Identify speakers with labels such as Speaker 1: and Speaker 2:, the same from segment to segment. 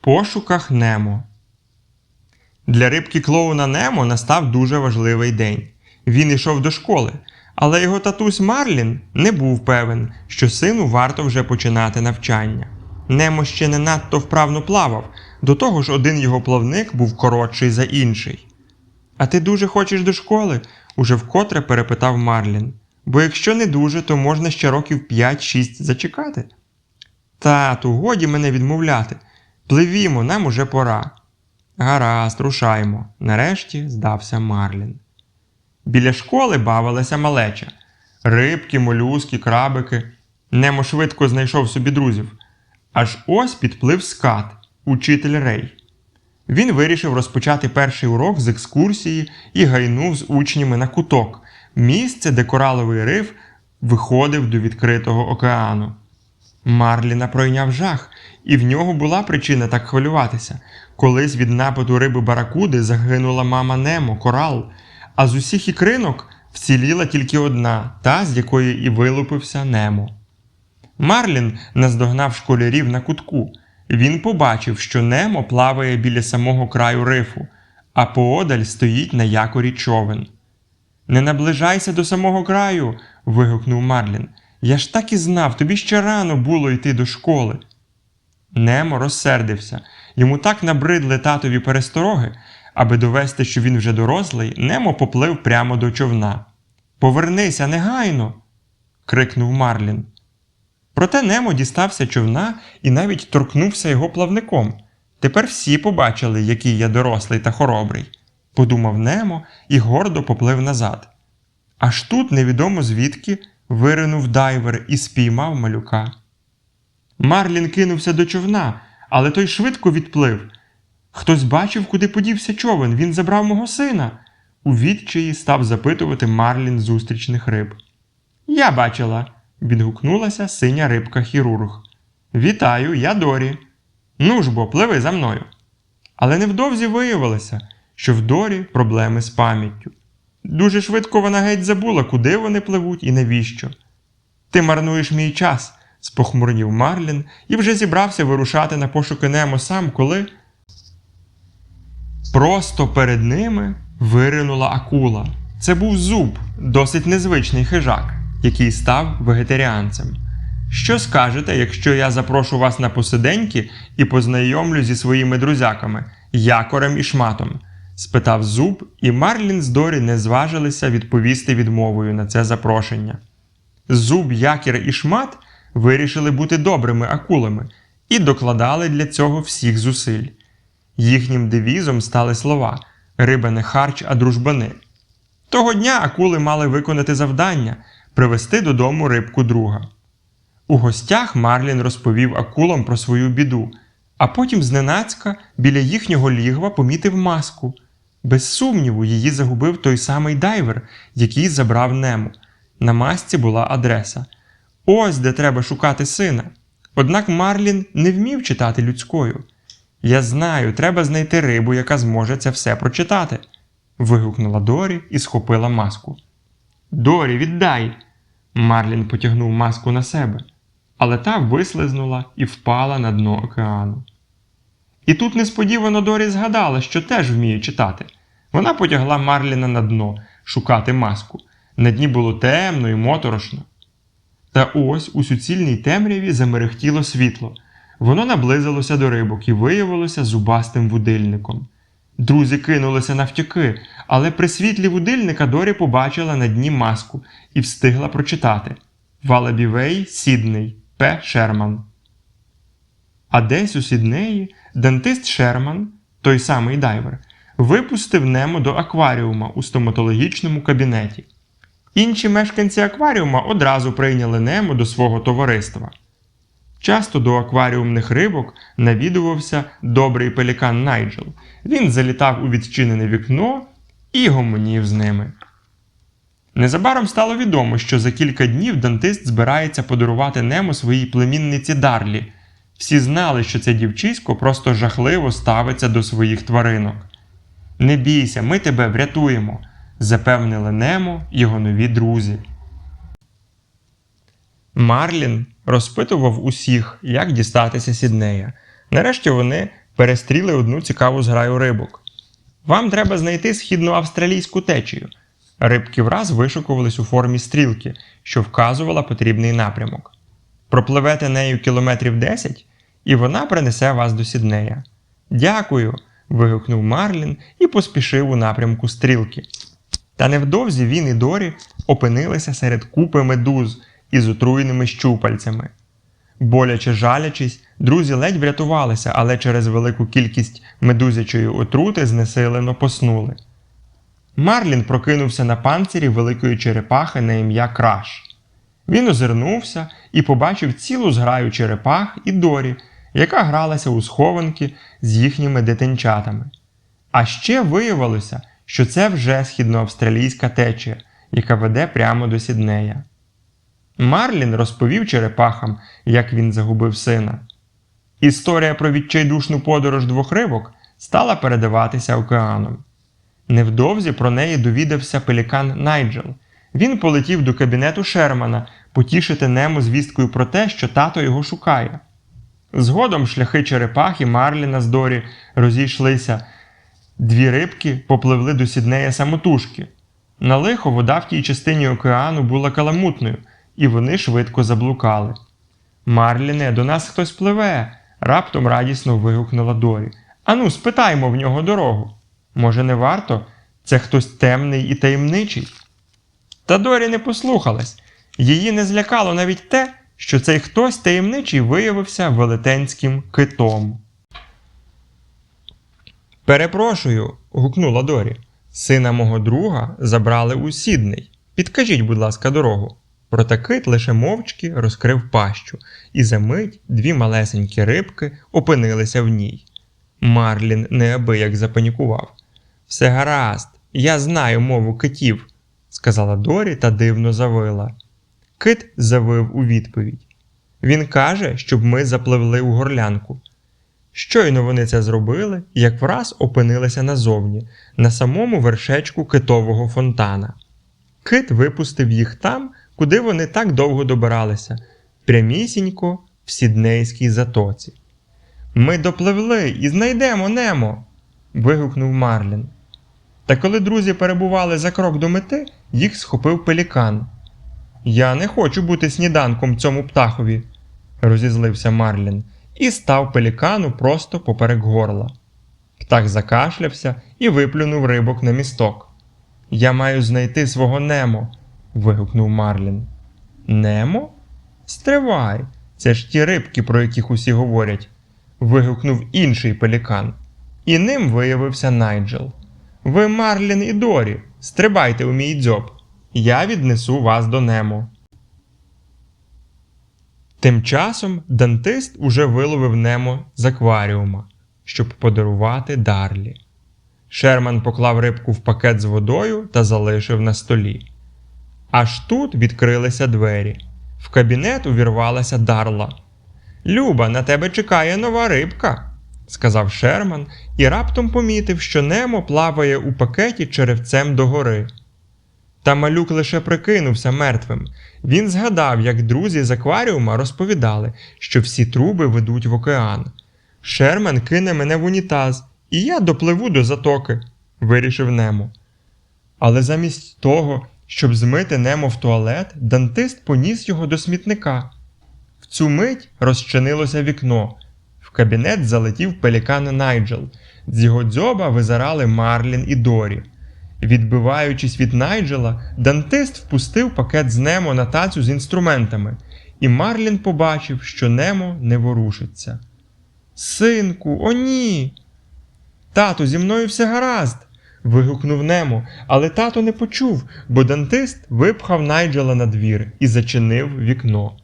Speaker 1: пошуках Немо. Для рибки клоуна Немо настав дуже важливий день. Він йшов до школи, але його татусь Марлін не був певен, що сину варто вже починати навчання. Немо ще не надто вправно плавав, до того ж один його плавник був коротший за інший. А ти дуже хочеш до школи? уже вкотре перепитав Марлін. Бо якщо не дуже, то можна ще років 5-6 зачекати. Тату, годі мене відмовляти. Пливімо, нам уже пора. Гаразд, рушаймо. Нарешті здався Марлін. Біля школи бавилася малеча. Рибки, молюски, крабики. Немо швидко знайшов собі друзів. Аж ось підплив скат, учитель Рей. Він вирішив розпочати перший урок з екскурсії і гайнув з учнями на куток, місце, де кораловий риф виходив до відкритого океану. Марліна пройняв жах, і в нього була причина так хвилюватися. Колись від нападу риби баракуди загинула мама Немо, корал, а з усіх ікринок вціліла тільки одна, та з якої і вилупився Немо. Марлін наздогнав школярів на кутку. Він побачив, що Немо плаває біля самого краю рифу, а поодаль стоїть на якорі човен. Не наближайся до самого краю. вигукнув Марлін. Я ж так і знав, тобі ще рано було йти до школи. Немо розсердився. Йому так набридли татові перестороги, аби довести, що він вже дорослий, Немо поплив прямо до човна. Повернися негайно. крикнув Марлін. Проте Немо дістався човна і навіть торкнувся його плавником. Тепер всі побачили, який я дорослий та хоробрий, подумав Немо і гордо поплив назад. Аж тут, невідомо звідки, виринув дайвер і спіймав малюка. Марлін кинувся до човна, але той швидко відплив. Хтось бачив, куди подівся човен, він забрав мого сина. У відчаї став запитувати Марлін зустрічних риб. Я бачила, відгукнулася синя рибка хірург. Вітаю, я Дорі. Ну ж бо, пливи за мною. Але невдовзі виявилося, що в Дорі проблеми з пам'яттю. Дуже швидко вона геть забула, куди вони пливуть і навіщо. Ти марнуєш мій час, спохмурнів Марлін і вже зібрався вирушати на пошуки Немо сам, коли. Просто перед ними виринула акула. Це був зуб, досить незвичний хижак, який став вегетаріанцем. Що скажете, якщо я запрошу вас на посиденьки і познайомлю зі своїми друзяками, якорем і шматом? Спитав зуб, і Марлін з Дорі не зважилися відповісти відмовою на це запрошення. Зуб, якір і шмат вирішили бути добрими акулами і докладали для цього всіх зусиль. Їхнім девізом стали слова риба не харч, а дружбани. Того дня акули мали виконати завдання привезти додому рибку друга. У гостях Марлін розповів акулам про свою біду, а потім зненацька біля їхнього лігва помітив маску. Без сумніву, її загубив той самий дайвер, який забрав Нему. На масці була адреса. Ось де треба шукати сина. Однак Марлін не вмів читати людською. Я знаю, треба знайти рибу, яка зможе це все прочитати. вигукнула Дорі і схопила маску. Дорі, віддай! Марлін потягнув маску на себе, але та вислизнула і впала на дно океану. І тут несподівано Дорі згадала, що теж вміє читати. Вона потягла Марліна на дно шукати маску. На дні було темно і моторошно. Та ось у суцільній темряві замерехтіло світло. Воно наблизилося до рибок і виявилося зубастим вудильником. Друзі кинулися навтяки, але при світлі вудильника Дорі побачила на дні маску і встигла прочитати Валабівей Сідней П. Шерман. А десь у Сіднеї дантист Шерман, той самий дайвер, випустив Немо до акваріума у стоматологічному кабінеті. Інші мешканці акваріума одразу прийняли Немо до свого товариства. Часто до акваріумних рибок навідувався добрий пелікан Найджел. Він залітав у відчинене вікно і гомонів з ними. Незабаром стало відомо, що за кілька днів дантист збирається подарувати Немо своїй племінниці Дарлі. Всі знали, що це дівчисько просто жахливо ставиться до своїх тваринок. Не бійся, ми тебе врятуємо, запевнили Немо його нові друзі. Марлін розпитував усіх, як дістатися Сіднея. Нарешті вони перестріли одну цікаву зграю рибок. Вам треба знайти східноавстралійську течію. Рибки враз вишукувались у формі стрілки, що вказувала потрібний напрямок. Пропливете нею кілометрів 10, і вона принесе вас до Сіднея. Дякую. вигукнув Марлін і поспішив у напрямку стрілки. Та невдовзі він і Дорі опинилися серед купи медуз із отруєними щупальцями. Боляче жалячись, друзі ледь врятувалися, але через велику кількість медузячої отрути знесилено поснули. Марлін прокинувся на панцирі великої черепахи на ім'я Краш. Він озирнувся і побачив цілу зграю черепах і Дорі, яка гралася у схованки з їхніми дитинчатами. А ще виявилося, що це вже східноавстралійська течія, яка веде прямо до Сіднея. Марлін розповів черепахам, як він загубив сина. Історія про відчайдушну подорож двох рибок стала передаватися океаном. Невдовзі про неї довідався пелікан Найджел. Він полетів до кабінету Шермана потішити Нему звісткою про те, що тато його шукає. Згодом шляхи черепахи Марліна з Дорі розійшлися. Дві рибки попливли до Сіднея самотужки. На лихо вода в тій частині океану була каламутною, і вони швидко заблукали. Марліне, до нас хтось пливе. раптом радісно вигукнула Дорі. Ану, спитаймо в нього дорогу. Може, не варто? Це хтось темний і таємничий. Та Дорі не послухалась. Її не злякало навіть те, що цей хтось таємничий виявився велетенським китом. Перепрошую, гукнула Дорі. Сина мого друга забрали у Сідней. Підкажіть, будь ласка, дорогу. Проте кит лише мовчки розкрив пащу, і за мить дві малесенькі рибки опинилися в ній. Марлін неабияк запанікував. Все гаразд, я знаю мову китів, сказала Дорі та дивно завила. Кит завив у відповідь. Він каже, щоб ми запливли у горлянку. Щойно вони це зробили, як враз опинилися назовні, на самому вершечку китового фонтана. Кит випустив їх там, куди вони так довго добиралися, прямісінько в сіднейській затоці. Ми допливли і знайдемо Немо. вигукнув Марлін. Та коли друзі перебували за крок до мети, їх схопив пелікан. Я не хочу бути сніданком цьому птахові, розізлився Марлін і став пелікану просто поперек горла. Птах закашлявся і виплюнув рибок на місток. Я маю знайти свого Немо. вигукнув Марлін. Немо? Стривай! Це ж ті рибки, про яких усі говорять. вигукнув інший пелікан. І ним виявився Найджел. Ви, Марлін і Дорі, стрибайте у мій дзьоб. Я віднесу вас до Немо. Тим часом дантист уже виловив Немо з акваріума, щоб подарувати Дарлі. Шерман поклав рибку в пакет з водою та залишив на столі. Аж тут відкрилися двері. В кабінет увірвалася Дарла. Люба, на тебе чекає нова рибка, сказав Шерман і раптом помітив, що Немо плаває у пакеті черевцем догори. Та малюк лише прикинувся мертвим. Він згадав, як друзі з акваріума розповідали, що всі труби ведуть в океан. Шерман кине мене в унітаз, і я допливу до затоки, вирішив Немо. Але замість того, щоб змити Немо в туалет, дантист поніс його до смітника. В цю мить розчинилося вікно. В кабінет залетів пелікан Найджел. З його дзьоба визирали Марлін і Дорі. Відбиваючись від Найджела, Дантист впустив пакет з Немо на тацю з інструментами, і Марлін побачив, що Немо не ворушиться. Синку, о ні! Тату, зі мною все гаразд. вигукнув Немо, але тато не почув, бо Дантист випхав Найджела на двір і зачинив вікно.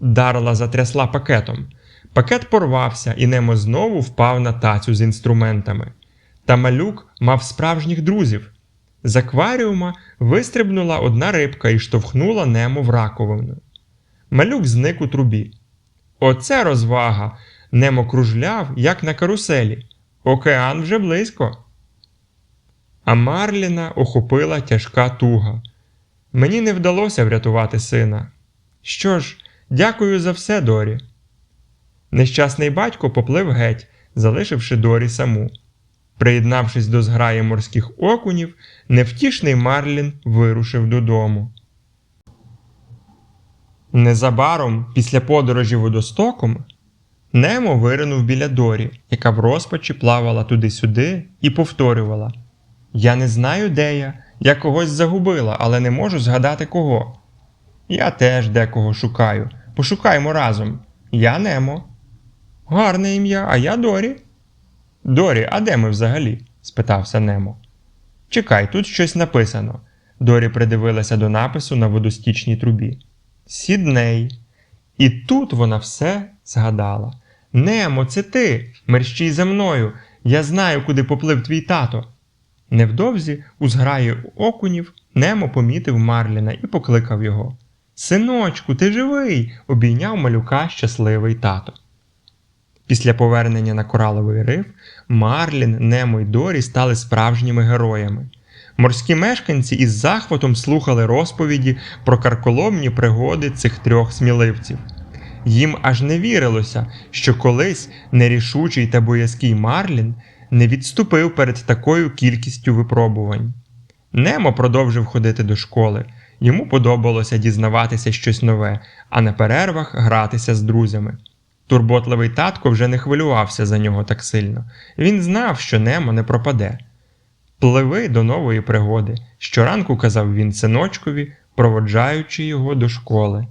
Speaker 1: Дарла затрясла пакетом. Пакет порвався, і Немо знову впав на тацю з інструментами. Та малюк мав справжніх друзів. З акваріума вистрибнула одна рибка і штовхнула Немо в раковину. Малюк зник у трубі. Оце розвага! Немо кружляв, як на каруселі. Океан вже близько. А Марліна охопила тяжка туга. Мені не вдалося врятувати сина. Що ж, дякую за все, Дорі. Нещасний батько поплив геть, залишивши Дорі саму. Приєднавшись до зграї морських окунів, невтішний Марлін вирушив додому. Незабаром, після подорожі водостоком, Немо виринув біля Дорі, яка в розпачі плавала туди-сюди і повторювала: Я не знаю, де я, я когось загубила, але не можу згадати кого. Я теж декого шукаю. Пошукаймо разом. Я Немо. Гарне ім'я, а я Дорі. Дорі, а де ми взагалі? спитався Немо. Чекай, тут щось написано. Дорі придивилася до напису на водостічній трубі. Сідней. І тут вона все згадала. Немо, це ти. Мерщій за мною. Я знаю, куди поплив твій тато. Невдовзі, у зграї окунів, Немо помітив Марліна і покликав його. Синочку, ти живий. обійняв малюка щасливий тато. Після повернення на кораловий риф Марлін, Немо й Дорі стали справжніми героями. Морські мешканці із захватом слухали розповіді про карколомні пригоди цих трьох сміливців. Їм аж не вірилося, що колись нерішучий та боязкий Марлін не відступив перед такою кількістю випробувань. Немо продовжив ходити до школи. Йому подобалося дізнаватися щось нове, а на перервах гратися з друзями. Турботливий татко вже не хвилювався за нього так сильно. Він знав, що Немо не пропаде. Пливи до нової пригоди, щоранку казав він синочкові, проводжаючи його до школи.